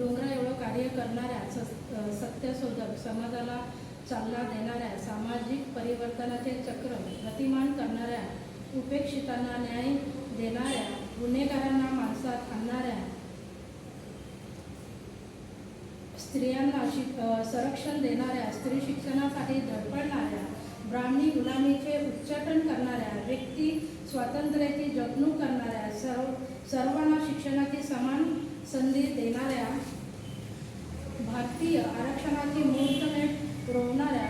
डोंगरा एवढं कार्य करणाऱ्या सत्यशोधक समाजाला चालना देणाऱ्या सामाजिक परिवर्तनाचे चक्र गतिमान करणाऱ्या उपेक्षितांना न्याय देणाऱ्या गुन्हेगारांना माणसात आणणाऱ्या स्त्रियांना शिक संरक्षण देणाऱ्या स्त्री शिक्षणासाठी धडपडणाऱ्या ब्राह्मणी गुलामीचे उच्चाटन करणाऱ्या व्यक्ती स्वातंत्र्याची जपणूक करणाऱ्या सर्व सर्वांना शिक्षणाची समान संधी देणाऱ्या भारतीय आरक्षणाची मुहूर्तमेढ रोवणाऱ्या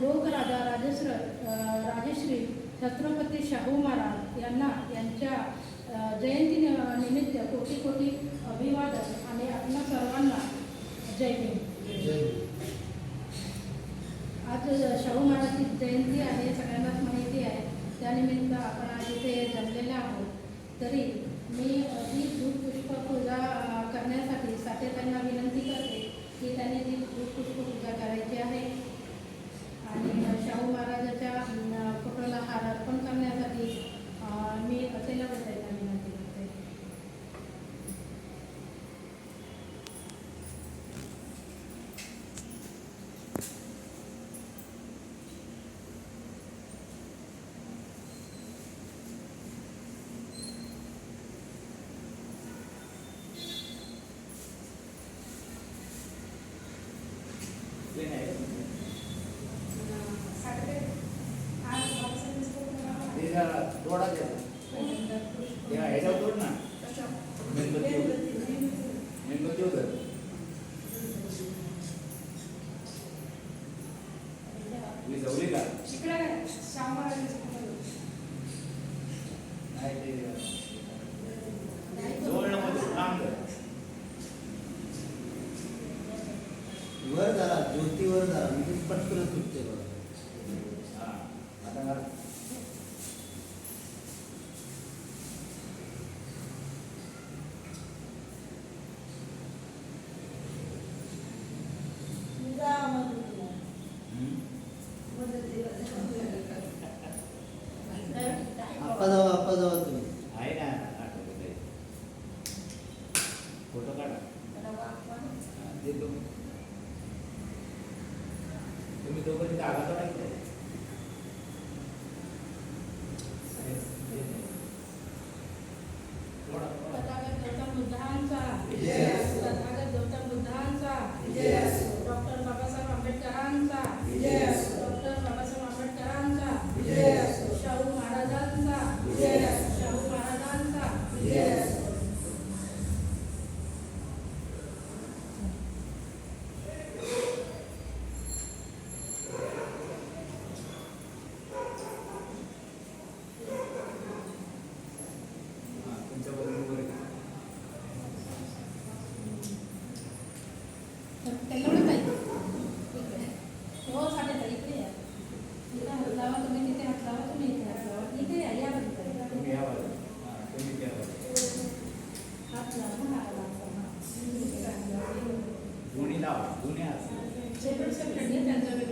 लोकराजा राजश्र राजश्री छत्रपती शाहू महाराज यांना यांच्या जयंती निमित्त कोटी कोटी अभिवादन आणि आपल्या सर्वांना जय भीम. आज शाहू महाराजची जयंती आहे सगळ्यांनाच माहिती आहे. त्यानिमित्त आपण आज इथे जमलेले आहोत. तरी वर जरा ज्योतीवर जरा म्हणजे पटकन सुटते बघा. हा. आता करा. हम्म. দুটো করে আঘাত হয় Все процессы предметы, которые